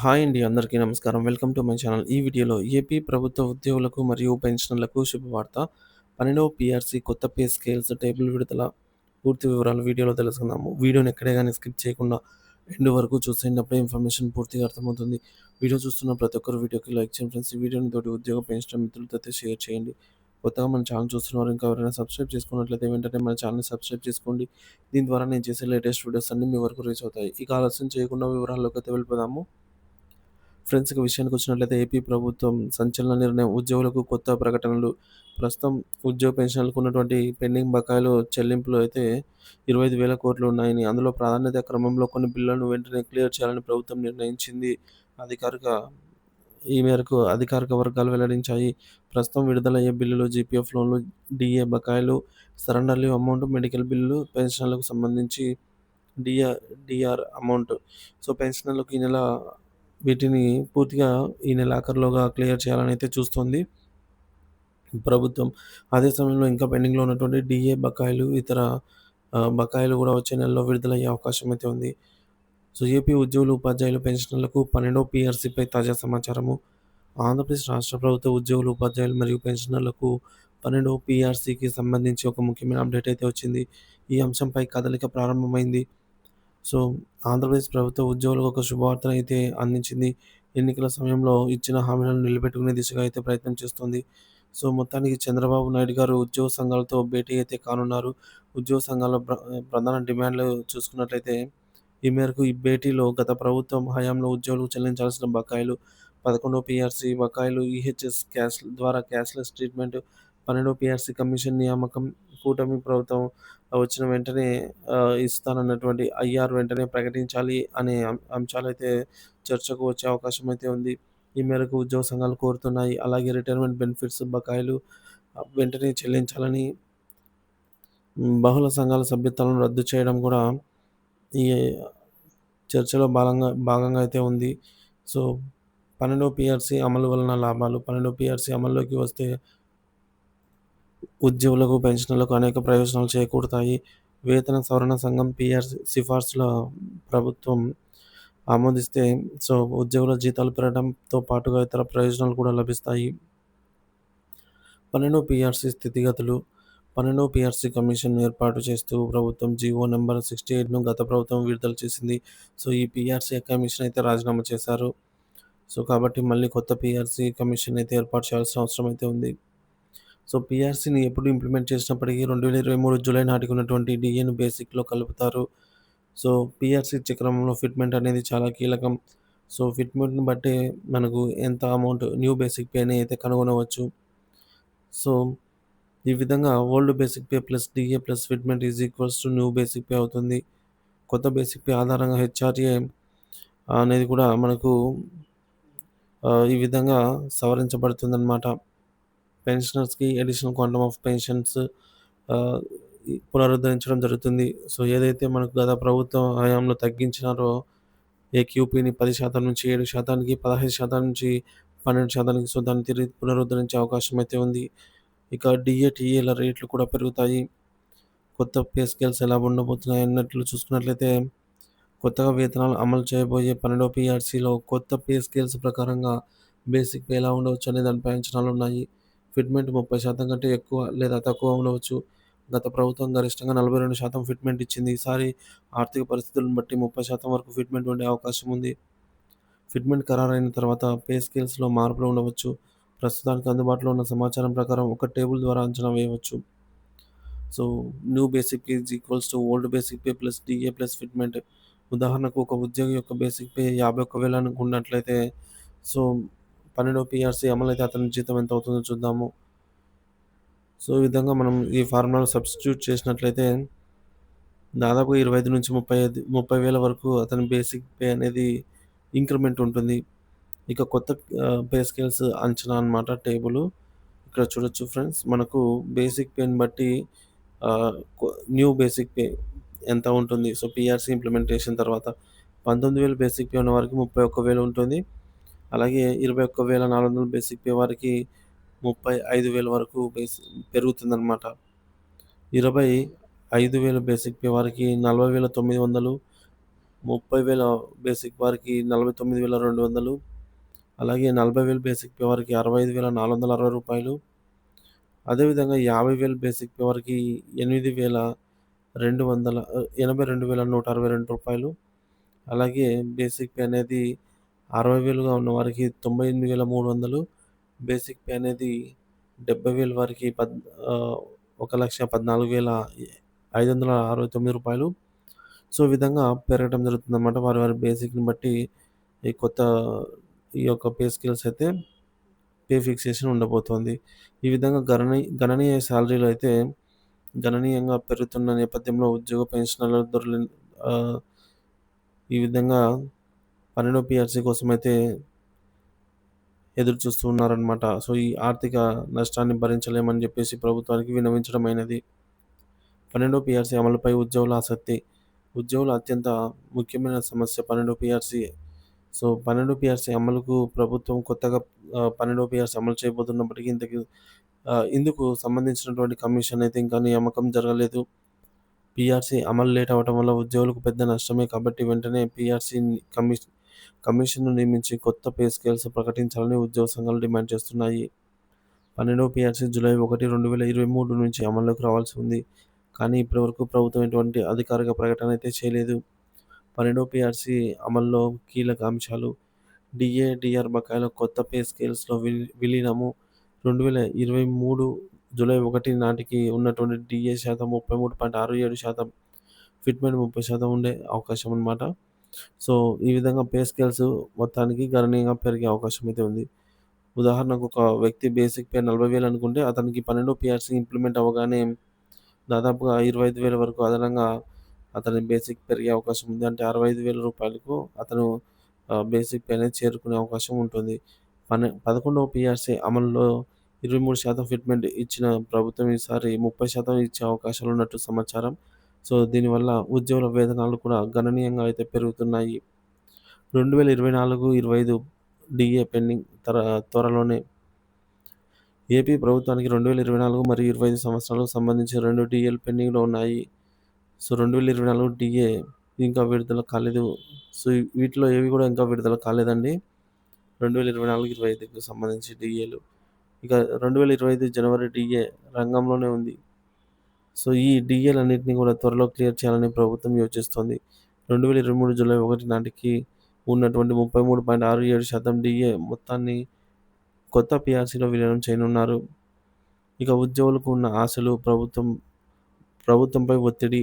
Hi అండి. అందరికీ నమస్కారం. Welcome to my channel. ఈ వీడియోలో ఏపీ ప్రభుత్వ ఉద్యోగులకు మరియు పెన్షనర్లకు శుభవార్త. 12వ పీఆర్సీ కొత్త పే స్కేల్స్ టేబుల్ విడుదల. పూర్తి వివరాలు వీడియోలో తెలుసుకుందాము. వీడియోని ఎక్కడే కానీ స్కిప్ చేయకుండా ఎండ్ వరకు చూసేటప్పుడే ఇన్ఫర్మేషన్ పూర్తిగా అర్థమవుతుంది. వీడియో చూస్తున్న ప్రతి ఒక్కరు వీడియోకి లైక్ చేయండి ఫ్రెండ్స్. ఈ వీడియోని తోటి ఉద్యోగ పెన్షన్ మిత్రులతో షేర్ చేయండి. కొత్తగా మన ఛానల్ చూస్తున్నవారు ఇంకా ఎవరైనా సబ్స్క్రైబ్ చేసుకున్నట్లయితే వెంటనే మన ఛానల్‌ని సబ్స్క్రైబ్ చేసుకోండి. దీని ద్వారా నేను చేసే లేటెస్ట్ వీడియోస్ అన్ని మీ వరకు రీచ్ అవుతాయి. ఇక ఆలస్యం చేయకుండా వివరాల్లోకి అయితే వెళ్ళిపోదాము. ఫ్రెండ్స్ విషయానికి వచ్చినట్లయితే ఏపీ ప్రభుత్వం సంచలన నిర్ణయం ఉద్యోగులకు కొత్త ప్రకటనలు. ప్రస్తుతం ఉద్యోగ పెన్షన్లకు ఉన్నటువంటి పెండింగ్ బకాయిలు చెల్లింపులు అయితే 25,000 కోట్లు ఉన్నాయని, అందులో ప్రాధాన్యత క్రమంలో కొన్ని బిల్లులను వెంటనే క్లియర్ చేయాలని ప్రభుత్వం నిర్ణయించింది. అధికారిక ఈ మేరకు అధికారిక వర్గాలు వెల్లడించాయి. ప్రస్తుతం విడుదలయ్యే బిల్లులు జీపీఎఫ్ లోన్లు, డిఏ బకాయిలు, సరెండర్ అమౌంట్, మెడికల్ బిల్లులు, పెన్షన్లకు సంబంధించి డిఆర్ డిఆర్ అమౌంట్. సో, పెన్షనర్లకు ఈ నెల వీటిని పూర్తిగా ఈ నెలాఖరులోగా క్లియర్ చేయాలని అయితే చూస్తోంది. ప్రభుత్వం. అదే సమయంలో ఇంకా పెండింగ్‌లో ఉన్నటువంటి డీఏ బకాయిలు, ఇతర బకాయిలు కూడా వచ్చే నెలలో విడుదలయ్యే అవకాశం అయితే ఉంది. సో, ఏపీ ఉద్యోగులు, ఉపాధ్యాయులు, పెన్షనర్లకు 12వ పీఆర్సీపై తాజా సమాచారము. ఆంధ్రప్రదేశ్ రాష్ట్ర ప్రభుత్వ ఉద్యోగులు, ఉపాధ్యాయులు మరియు పెన్షనర్లకు 12వ పీఆర్సీకి సంబంధించి ఒక ముఖ్యమైన అప్డేట్ అయితే వచ్చింది. ఈ అంశంపై కదలిక ప్రారంభమైంది. సో, ఆంధ్రప్రదేశ్ ప్రభుత్వ ఉద్యోగులకు ఒక శుభవార్తనైతే అందించింది. ఎన్నికల సమయంలో ఇచ్చిన హామీలను నిలబెట్టుకునే దిశగా అయితే ప్రయత్నం చేస్తుంది సో, మొత్తానికి చంద్రబాబు నాయుడు గారు ఉద్యోగ సంఘాలతో భేటీ అయితే కానున్నారు. ఉద్యోగ సంఘాల ప్ర ప్రధాన డిమాండ్‌లు చూసుకున్నట్లయితే ఈ మేరకు ఈ భేటీలో గత ప్రభుత్వం హయాంలో ఉద్యోగులకు చెల్లించాల్సిన బకాయిలు, 11వ పీఆర్సీ బకాయిలు, ఈహెచ్ఎస్ క్యాష్ ద్వారా క్యాష్‌లెస్ ట్రీట్మెంట్, 12వ పీఆర్సీ కమిషన్ నియామకం, కూటమి ప్రభుత్వం వచ్చిన వెంటనే ఇస్తానన్నటువంటి ఐఆర్ వెంటనే ప్రకటించాలి అనే అంశాలు అయితే చర్చకు వచ్చే అవకాశం అయితే ఉంది. ఈ మేరకు ఉద్యోగ సంఘాలు కోరుతున్నాయి. అలాగే రిటైర్మెంట్ బెనిఫిట్స్ బకాయిలు వెంటనే చెల్లించాలని బహుళ సంఘాల సభ్యత్వాలను రద్దు చేయడం కూడా ఈ చర్చలో భాగంగా భాగంగా అయితే ఉంది. సో, 12వ పీఆర్సీ అమలు వలన లాభాలు పన్నెండో పిఆర్సీ అమల్లోకి వస్తే ఉద్యోగులకు, పెన్షనర్లకు అనేక ప్రయోజనాలు చేకూరుతాయి. వేతన సవరణ సంఘం పిఆర్ సిఫార్సుల ప్రభుత్వం ఆమోదిస్తే సో, ఉద్యోగుల జీతాలు పెరగడంతో పాటుగా ఇతర ప్రయోజనాలు కూడా లభిస్తాయి. 12వ పీఆర్సీ స్థితిగతులు పన్నెండు పిఆర్సి కమిషన్ ఏర్పాటు చేస్తూ ప్రభుత్వం జీవో నంబర్ 68ను గత ప్రభుత్వం విడుదల చేసింది. సో, ఈ పీఆర్సీ కమిషన్ అయితే రాజీనామా చేశారు. సో, కాబట్టి మళ్ళీ కొత్త పిఆర్సి కమిషన్ అయితే ఏర్పాటు చేయాల్సిన అవసరం అయితే ఉంది. సో, పిఆర్సీని ఎప్పుడు ఇంప్లిమెంట్ చేసినప్పటికీ 2023 జూలై నాటికి ఉన్నటువంటి డిఏను బేసిక్‌లో కలుపుతారు. సో, పిఆర్సీ చక్రంలో ఫిట్‌మెంట్ అనేది చాలా కీలకం. సో, ఫిట్‌మెంట్‌ని బట్టి మనకు ఎంత అమౌంట్ న్యూ బేసిక్ పేని అయితే కనుగొనవచ్చు. సో, ఈ విధంగా old basic pay plus DA plus fitment is equals to new basic pay అవుతుంది. కొత్త బేసిక్ పే ఆధారంగా హెచ్ఆర్ఏ అనేది కూడా మనకు ఈ విధంగా సవరించబడుతుందన్నమాట. పెన్షనర్స్‌కి అడిషనల్ క్వాంటమ్ ఆఫ్ పెన్షన్స్ పునరుద్ధరించడం జరుగుతుంది. సో, ఏదైతే మనకు గత ప్రభుత్వం హయాంలో తగ్గించినారో ఏక్యూపీని 10% నుంచి ఏడు శాతానికి పదహైదు శాతం నుంచి పన్నెండు శాతానికి సో, దాన్ని తిరిగి పునరుద్ధరించే అవకాశం అయితే ఉంది. ఇక డిఏటిఏల రేట్లు కూడా పెరుగుతాయి. కొత్త పే స్కేల్స్ ఎలా ఉండబోతున్నాయి అన్నట్లు చూసుకున్నట్లయితే కొత్తగా వేతనాలు అమలు చేయబోయే 12వ పీఆర్సీలో కొత్త పే స్కేల్స్ ప్రకారంగా బేసిక్ పే ఎలా ఉండవచ్చు అనే దానిపై అంచనాలున్నాయి. ఫిట్‌మెంట్ 30% కంటే ఎక్కువ లేదా తక్కువ ఉండవచ్చు. గత ప్రభుత్వం గరిష్టంగా 42% ఫిట్‌మెంట్ ఇచ్చింది. ఈసారి ఆర్థిక పరిస్థితులను బట్టి 30% వరకు ఫిట్‌మెంట్ ఉండే అవకాశం ఉంది. ఫిట్‌మెంట్ ఖరారైన తర్వాత పే స్కేల్స్‌లో మార్పులు ఉండవచ్చు. ప్రస్తుతానికి అందుబాటులో ఉన్న సమాచారం ప్రకారం ఒక టేబుల్ ద్వారా అంచనా వేయవచ్చు. So, new basic pay is equals to old basic pay plus DA plus fitment. ఉదాహరణకు ఒక ఉద్యోగి యొక్క బేసిక్ పే 51,000 అనుకున్నట్లయితే సో, 12వ పీఆర్సీ అమలైతే అతని జీతం ఎంత అవుతుందో చూద్దాము. సో, ఈ విధంగా మనం ఈ ఫార్ములాను సబ్స్టిట్యూట్ చేసినట్లయితే దాదాపు 25-35 30,000 వరకు అతని బేసిక్ పే అనేది ఇంక్రిమెంట్ ఉంటుంది. ఇక కొత్త పే స్కేల్స్ అంచనా అన్నమాట టేబుల్ ఇక్కడ చూడొచ్చు ఫ్రెండ్స్. మనకు బేసిక్ పేని బట్టి న్యూ బేసిక్ పే ఎంత ఉంటుంది. సో, పిఆర్సీ ఇంప్లిమెంటేషన్ తర్వాత 19,000 బేసిక్ పే ఉన్న వారికి 31,000 ఉంటుంది. అలాగే ఇరవై ఒక్క వేల నాలుగు వందల బేసిక్ పే వారికి ముప్పై ఐదు వేల వరకు బేస్ పెరుగుతుందన్నమాట. ఇరవై ఐదు వేల బేసిక్ పే వారికి నలభై వేల తొమ్మిది వందలు ముప్పై వేల బేసిక్ వారికి నలభై తొమ్మిది వేల రెండు వందలు అలాగే నలభై వేల బేసిక్ పే వారికి అరవై ఐదు వేల నాలుగు వందల అరవై రూపాయలు. అదేవిధంగా యాభై వేల బేసిక్ పే వారికి ఎనిమిది వేల రెండు వందల ఎనభై రెండు వేల నూట అరవై రెండు రూపాయలు. అలాగే బేసిక్ పే అనేది 60,000గా ఉన్న వారికి 98,300 బేసిక్ పే అనేది 70,000 వారికి పద్ ఒక లక్ష పద్నాలుగు వేల ఐదు వందల అరవై తొమ్మిది రూపాయలు. సో, ఈ విధంగా పెరగడం జరుగుతుందన్నమాట. వారి వారి బేసిక్‌ని బట్టి ఈ కొత్త ఈ యొక్క పే స్కిల్స్ అయితే పే ఫిక్సేషన్ ఉండబోతోంది. ఈ విధంగా గణనీ గణనీయ శాలరీలు అయితే గణనీయంగా పెరుగుతున్న నేపథ్యంలో ఉద్యోగ పెన్షనర్ల దొరలి ఈ విధంగా పన్నెండో పిఆర్సీ కోసం అయితే ఎదురు చూస్తూ ఉన్నారనమాట. సో, ఈ ఆర్థిక నష్టాన్ని భరించలేమని చెప్పేసి ప్రభుత్వానికి వినవించడమైనది పన్నెండో పీఆర్సీ అమలుపై ఉద్యోగుల ఆసక్తి. ఉద్యోగుల అత్యంత ముఖ్యమైన సమస్య 12 పీఆర్సీ. సో, 12 పీఆర్సీ అమలుకు ప్రభుత్వం కొత్తగా ఆహ్, 12 పీఆర్సీ అమలు చేయబోతున్నప్పటికీ ఇంతకు ఇందుకు సంబంధించినటువంటి కమిషన్ అయితే ఇంకా నియామకం జరగలేదు. పీఆర్సీ అమలు లేట్ అవ్వటం వల్ల ఉద్యోగులకు పెద్ద నష్టమే కాబట్టి వెంటనే పిఆర్సీ కమిషన్ కమిషన్‌ను నియమించి కొత్త పే స్కేల్స్ ప్రకటించాలని ఉద్యోగ సంఘాలు డిమాండ్ చేస్తున్నాయి. 12 పీఆర్సీ జూలై 1, 2023 నుంచి అమల్లోకి రావాల్సి ఉంది. కానీ ఇప్పటివరకు ప్రభుత్వం ఎటువంటి అధికారిక ప్రకటన అయితే చేయలేదు. 12 పీఆర్సీ అమల్లో కీలక అంశాలు డిఏ డిఆర్ బకాయిల కొత్త పే స్కేల్స్‌లో విల్ విలీనము 2023 జూలై ఒకటి నాటికి ఉన్నటువంటి డిఏ శాతం 33.67% ఫిట్మెంట్ 30% ఉండే అవకాశం అన్నమాట. సో, ఈ విధంగా పే స్కేల్స్ మొత్తానికి గణనీయంగా పెరిగే అవకాశం అయితే ఉంది. ఉదాహరణకు ఒక వ్యక్తి బేసిక్ పే 40,000 అనుకుంటే అతనికి 12 పీఆర్సీ ఇంప్లిమెంట్ అవ్వగానే దాదాపుగా 25,000 వరకు అదనంగా అతని బేసిక్ పెరిగే అవకాశం ఉంది. అంటే 65,000 రూపాయలకు అతను బేసిక్ పే అనేది చేరుకునే అవకాశం ఉంటుంది. పనె 11వ పీఆర్సీ అమలులో 23% ఫిట్మెంట్ ఇచ్చిన ప్రభుత్వం ఈసారి 30% ఇచ్చే అవకాశాలు ఉన్నట్టు సమాచారం. సో, దీనివల్ల ఉద్యోగుల వేతనాలు కూడా గణనీయంగా అయితే పెరుగుతున్నాయి. 2024, 25 డీఏ పెండింగ్ తర త్వరలోనే ఏపీ ప్రభుత్వానికి 2024 మరియు 25 సంవత్సరాలకు సంబంధించి రెండు డీఏలు పెండింగ్‌లో ఉన్నాయి. సో, 2024 డీఏ ఇంకా విడుదల కాలేదు. సో, వీటిలో ఏవి కూడా ఇంకా విడుదల కాలేదండి. 2024, 25కి సంబంధించి డీఏలు. ఇక 2025 జనవరి డీఏ రంగంలోనే ఉంది. సో, ఈ డీఏలన్నిటిని కూడా త్వరలో క్లియర్ చేయాలని ప్రభుత్వం యోచిస్తోంది. 2023 జూలై ఒకటి నాటికి ఉన్నటువంటి 33.67% డీఏ మొత్తాన్ని కొత్త పిఆర్సీలో విలీనం చేయనున్నారు. ఇక ఉద్యోగులకు ఉన్న ఆశలు ప్రభుత్వం ప్రభుత్వంపై ఒత్తిడి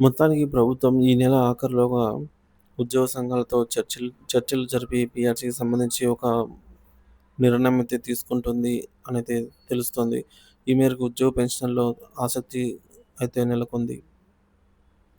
మొత్తానికి ప్రభుత్వం ఈ నెల ఆఖరులోగా ఉద్యోగ సంఘాలతో చర్చలు చర్చలు జరిపి పిఆర్సీకి సంబంధించి ఒక నిర్ణయం అయితే తీసుకుంటుంది అనేది తెలుస్తుంది ఈ మేరకు ఉద్యోగ పెన్షన్లో ఆసక్తి అయితే నెలకొంది.